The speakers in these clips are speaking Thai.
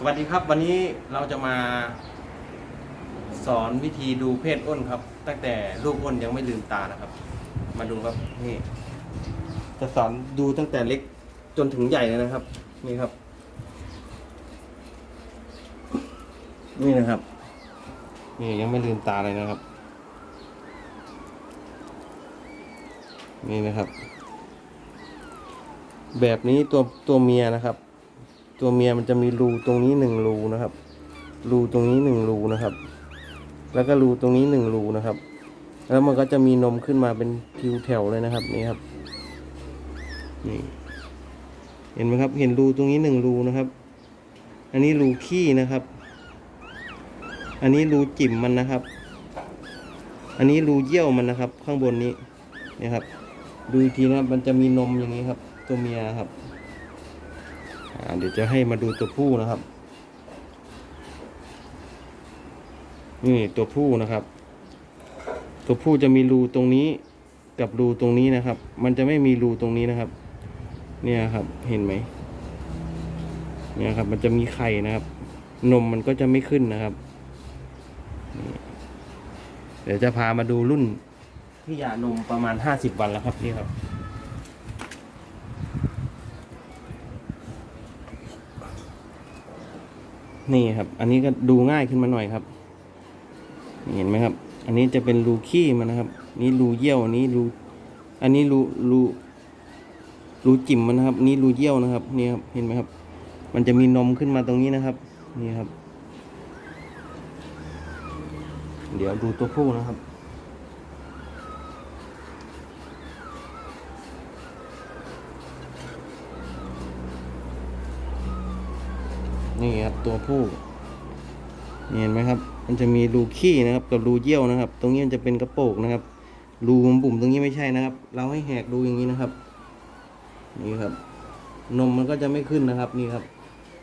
สวัสดีครับ วันนี้เราจะมาสอนวิธีดูเพศอ้นครับ ตั้งแต่ลูกอ้นยังไม่ลืมตานะครับ มาดูครับนี่ จะสอนดูตั้งแต่เล็กจนถึงใหญ่เลยนะครับ นี่ครับ นี่นะครับ นี่ยังไม่ลืมตาเลยนะครับ นี่นะครับ แบบนี้ตัวตัวเมียนะครับ ตัวเมียมันจะมีรูตรงนี้หนึ่งรูนะครับ รูตรงนี้หนึ่งรูนะครับ แล้วก็รูตรงนี้หนึ่งรูนะครับ แล้วมันก็จะมีนมขึ้นมาเป็นทิวแถวเลยนะครับนี่ครับนี่เห็นไหมครับ เห็นรูตรงนี้หนึ่งรูนะครับ อันนี้รูขี้นะครับ อันนี้รูจิ๋มมันนะครับ อันนี้รูเยี่ยวมันนะครับ ข้างบนนี้นี่ครับ ดูทีนะครับมันจะมีนมอย่างนี้ครับ ตัวเมียครับ เดี๋ยวจะให้มาดูตัวผู้นะครับ นี่ตัวผู้นะครับ ตัวผู้จะมีรูตรงนี้กับรูตรงนี้นะครับ มันจะไม่มีรูตรงนี้นะครับ เนี่ยครับ เห็นไหมเนี่ยครับ มันจะมีไข่นะครับ นมมันก็จะไม่ขึ้นนะครับ เดี๋ยวจะพามาดูรุ่นที่หย่านมประมาณห้าสิบวันแล้วครับนี่ครับ นี่ครับ อันนี้ก็ดูง่ายขึ้นมาหน่อยครับ เห็นไหมครับ อันนี้จะเป็นรูขี้มันนะครับ นี่รูเยี่ยวอันนี้รูอันนี้รูรูรูจิ๋มมันนะครับ นี่รูเยี่ยวนะครับ นี่ครับ เห็นไหมครับ มันจะมีนมขึ้นมาตรงนี้นะครับ นี่ครับ เดี๋ยวดูตัวผู้นะครับ นี่ครับตัวผู้เห็นไหมครับ มันจะมีรูขี้นะครับ กับรูเยี่ยวนะครับ ตรงนี้มันจะเป็นกระโปงนะครับ รูบุ่มตรงนี้ไม่ใช่นะครับ เราให้แหกดูอย่างนี้นะครับ นี่ครับ นมมันก็จะไม่ขึ้นนะครับนี่ครับ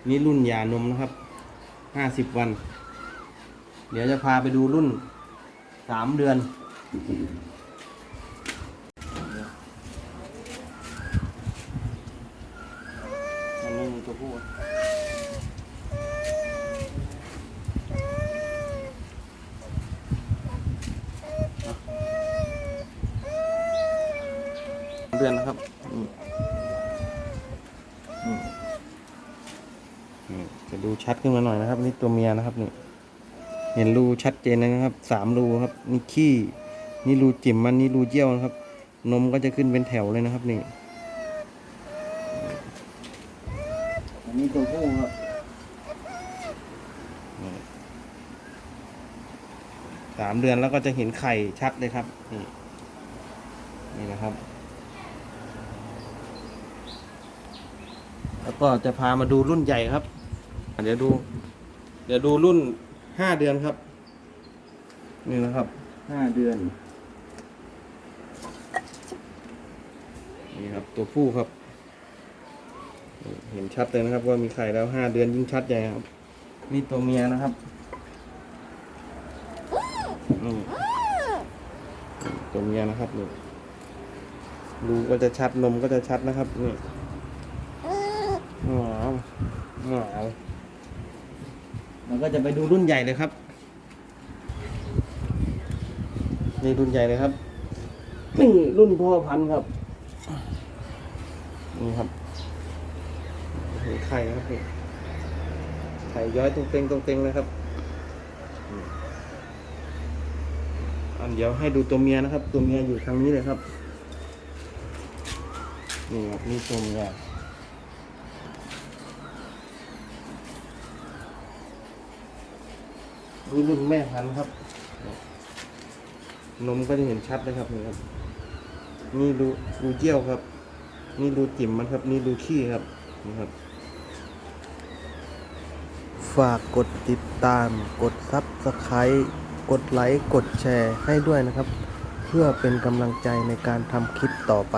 นี่รุ่นยานมนะครับห้าสิบวัน เดี๋ยวจะพาไปดูรุ่นสามเดือนอันนี้ตัวผู้ เดือนนะครับอืมอืมนี่จะดูชัดขึ้นมาหน่อยนะครับนี่ตัวเมียนะครับนี่เห็นรูชัดเจนเลยนะครับสามรูครับนี่ขี้นี่รูจิ๋มมันนี่รูเยี่ยวนะครับ นมก็จะขึ้นเป็นแถวเลยนะครับนี่อันนี้ตัวผู้ครับนี่สามเดือนแล้วก็จะเห็นไข่ชัดเลยครับ นี่นี่นะครับ แล้วก็จะพามาดูรุ่นใหญ่ครับเดี๋ยวดู เดี๋ยวดูรุ่นห้าเดือนครับ นี่นะครับห้าเดือน นี่ครับตัวผู้ครับ เห็นชัดเลยนะครับ ว่ามีไข่แล้วห้าเดือนยิ่งชัดใหญ่ครับ นี่ตัวเมียนะครับนี่ตัวเมียนะครับนี่รูก็จะชัดนมก็จะชัดนะครับนี่ หนาวหนาวเราก็จะไปดูรุ่นใหญ่เลยครับนี่รุ่นใหญ่เลยครับนี่รุ่นพ่อพันธุ์ครับนี่ครับนี่ไข่ครับนี่ไข่ย้อยตรงเต็งตรงเต็งนะครับอืมอันเดี๋ยวให้ดูตัวเมียนะครับ ตัวเมียอยู่ทางนี้เลยครับนี่ครับนี่ตัวเมีย ดูรุ่นแม่พันธุ์ครับ นมก็จะเห็นชัดเลยครับนี่ครับนี่ดูดูเจี้ยวครับ นี่ดูจิ๋มมันครับ นี่ดูขี้ครับนี่ครับ ฝากกดติดตาม กดซับสไครต์กดไลค์ กดแชร์ให้ด้วยนะครับ เพื่อเป็นกำลังใจในการทำคลิปต่อไป